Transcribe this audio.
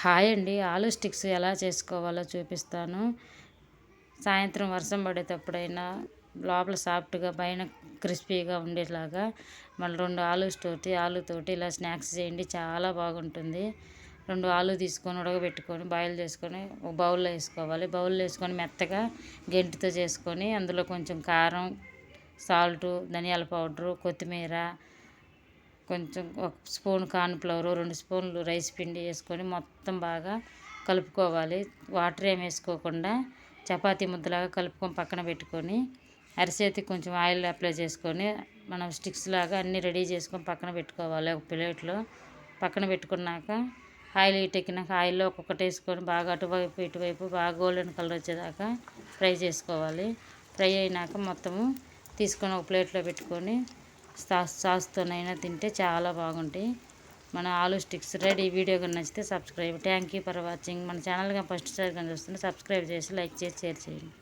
Hi అండి. ఆలు sticks ఎలా చేసుకోవాలో చూపిస్తాను. సాయంత్రం వర్షం పడేటప్పుడైనా లోపల సాఫ్ట్గా పైన క్రిస్పీగా ఉండేలాగా మళ్ళీ రెండు ఆలు తోటి ఆలుతోటి ఇలా స్నాక్స్ చేయండి. చాలా బాగుంటుంది. రెండు ఆలు తీసుకొని ఉడకబెట్టుకొని బాయిల్ చేసుకొని ఒక బౌల్లో వేసుకోవాలి. బౌల్లో వేసుకొని మెత్తగా గెంటితో చేసుకొని అందులో కొంచెం కారం సాల్టు ధనియాల పౌడరు కొత్తిమీర కొంచెం ఒక స్పూన్ కార్న్ఫ్లవర్ రెండు స్పూన్లు రైస్ పిండి వేసుకొని మొత్తం బాగా కలుపుకోవాలి. వాటర్ ఏం వేసుకోకుండా చపాతీ ముద్దలాగా కలుపుకొని పక్కన పెట్టుకొని అరిసేతి కొంచెం ఆయిల్ అప్లై చేసుకొని మనం స్టిక్స్ లాగా అన్నీ రెడీ చేసుకొని పక్కన పెట్టుకోవాలి. ఒక ప్లేట్లో పక్కన పెట్టుకున్నాక ఆయిల్ హీట్ ఎక్కినాక ఆయిల్లో ఒక్కొక్కటి వేసుకొని బాగా అటువైపు ఇటువైపు బాగా గోల్డెన్ కలర్ వచ్చేదాకా ఫ్రై చేసుకోవాలి. ఫ్రై అయినాక మొత్తము తీసుకొని ఒక ప్లేట్లో పెట్టుకొని సాస్ సాస్తోనైనా తింటే చాలా బాగుంటాయి. మన ఆలు స్టిక్స్ రెడీ. వీడియో కానీ నచ్చితే subscribe. Thank you for watching. మన ఛానల్గా ఫస్ట్ సారి కానీ చూస్తుంటే సబ్స్క్రైబ్ చేసి లైక్ చేసి షేర్ చేయండి.